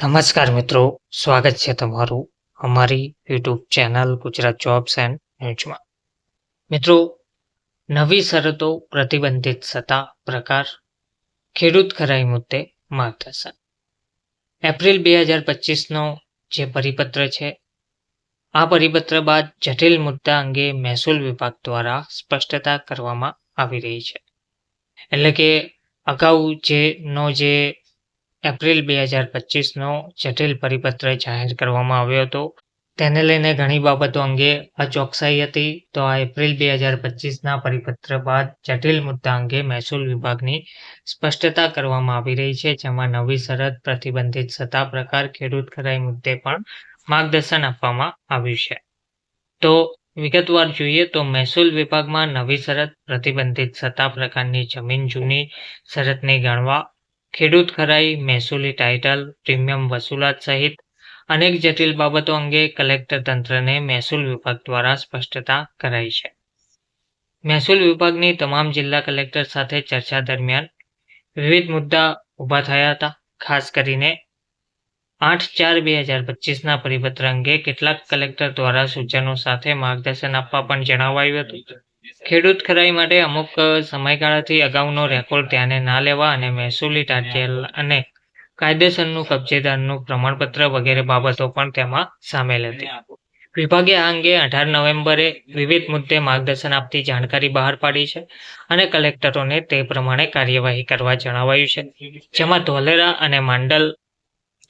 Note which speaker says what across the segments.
Speaker 1: નમસ્કાર મિત્રો, સ્વાગત છે તમારું અમારી YouTube channel Gujarat jobs and ન્યૂઝમાં. મિત્રો, નવી શરતો પ્રતિબંધિત સત્તા પ્રકાર ખેડૂત ખરાઈ મુદ્દે માર્ગદર્શન એપ્રિલ બે હજાર પચીસનો જે પરિપત્ર છે, આ પરિપત્ર બાદ જટિલ મુદ્દા અંગે મહેસૂલ વિભાગ દ્વારા સ્પષ્ટતા કરવામાં આવી રહી છે. એટલે કે અગાઉ જેનો જે એપ્રિલ બે હજાર પચીસનો જટિલ પરિપત્ર જાહેર કરવામાં આવ્યો હતો. તેને લઈને ઘણી બાબતો અંગે અચોકસાઈ હતી. તો આ એપ્રિલ બે હજાર પચીસના પરિપત્ર બાદ જટિલ મુદ્દા અંગે મહેસૂલ વિભાગની સ્પષ્ટતા કરવામાં આવી રહી છે, જેમાં નવી શરત પ્રતિબંધિત સત્તા પ્રકાર, ખેડૂત ખરાઈ મુદ્દે પણ માર્ગદર્શન આપવામાં આવ્યું છે. તો વિગતવાર જોઈએ તો મહેસૂલ વિભાગમાં નવી શરત પ્રતિબંધિત સત્તા પ્રકારની જમીન જૂની શરતને ગણવા ખેડૂત ખરાઈ, મહેસૂલી ટાઇટલ પ્રીમિયમ વસૂલાત સહિત અનેક જટિલ બાબતો અંગે કલેક્ટર તંત્રને મહેસૂલ વિભાગ દ્વારા સ્પષ્ટતા કરાઈ છે. મહેસૂલ વિભાગની તમામ જિલ્લા કલેક્ટર સાથે ચર્ચા દરમિયાન વિવિધ મુદ્દા ઊભા થયા હતા. ખાસ કરીને આઠ ચાર બે હજાર પચીસના પરિપત્ર અંગે કેટલાક કલેક્ટર દ્વારા સૂચનો સાથે માર્ગદર્શન આપવા પણ જણાવાયું હતું. ખેડૂત ખરાઈ માટે અમુક સમયગાળાથી અગાઉનો રેકોર્ડ ધ્યાને ના લેવા અને મહેસૂલી ટાટિયલ અને કાયદેસરનું કબજેદારનું પ્રમાણપત્ર વગેરે બાબતો પણ તેમાં સામેલ હતી. વિભાગે આ અંગે અઢાર નવેમ્બરે વિવિધ મુદ્દે માર્ગદર્શન આપતી જાણકારી બહાર પાડી છે અને કલેક્ટરોને તે પ્રમાણે કાર્યવાહી કરવા જણાવાયું છે. જેમાં ધોલેરા અને માંડલ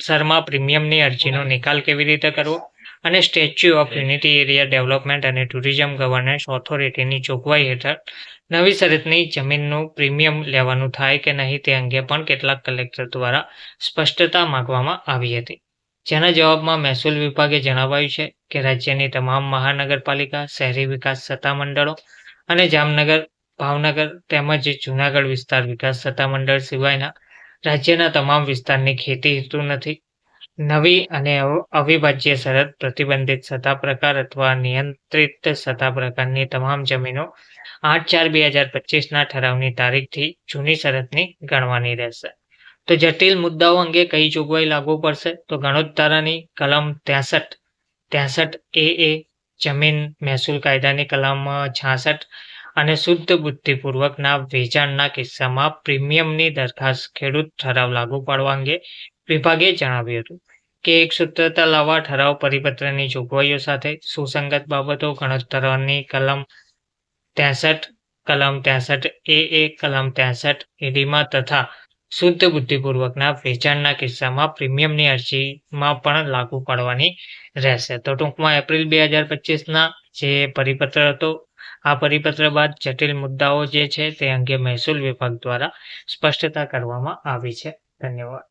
Speaker 1: શર્મા પ્રીમિયમની અરજીનો નિકાલ કેવી રીતે કરવો? અને statue of unity area development અને ટુરિઝમ ગવર્નન્સ ઓથોરિટીની જોગવાઈ હેઠળ નવી શરતની જમીનનું પ્રીમિયમ લેવાનું થાય કે નહીં તે અંગે પણ કેટલાક કલેક્ટર દ્વારા સ્પષ્ટતા માંગવામાં આવી હતી. જેના જવાબમાં મહેસૂલ વિભાગે જણાવાયું છે કે રાજ્યની તમામ મહાનગરપાલિકા, શહેરી વિકાસ સત્તામંડળો અને જામનગર, ભાવનગર તેમજ જૂનાગઢ વિસ્તાર વિકાસ સત્તામંડળ સિવાયના રાજ્યના તમામ વિસ્તારની ખેતી હેતુ નથી નવી અને અવિભાજ્ય શરત પ્રતિબંધિત સત્તા પ્રકાર અથવા નિયંત્રિત સત્તા પ્રકારની તમામ જમીનો આઠ ચાર બે હજાર પચીસના ઠરાવની તારીખથી જૂની શરતની ગણવાની રહેશે. તો જટિલ મુદ્દાઓ અંગે કઈ જોગવાઈ લાગુ પડશે? તો ગણોત્તરાની કલમ ત્રેસઠ. ત્રેસઠ એ એ જમીન મહેસૂલ કાયદાની કલમ છાસઠ અને શુદ્ધ બુદ્ધિપૂર્વકના વેચાણના કિસ્સામાં પ્રીમિયમની દરખાસ્ત ખેડૂત ઠરાવ લાગુ પાડવા અંગે વિભાગે જણાવ્યું હતું કે એક સૂત્રતા લાવવા ઠરાવ પરિપત્રની જોગવાઈઓ સાથે સુસંગત બાબતો ગણતરની કલમ ત્રેસઠ કલમ ત્રેસઠ એ એ, કલમ ત્રેસઠ એડીમાં તથા શુદ્ધ બુદ્ધિપૂર્વકના વેચાણના કિસ્સામાં પ્રીમિયમની અરજીમાં પણ લાગુ પાડવાની રહેશે. તો ટૂંકમાં એપ્રિલ બે હજાર પચીસના જે પરિપત્ર હતો આ પરિપત્ર બાદ જટિલ મુદ્દાઓ જે છે તે અંગે મહેસૂલ વિભાગ દ્વારા સ્પષ્ટતા કરવામાં આવી છે. ધન્યવાદ.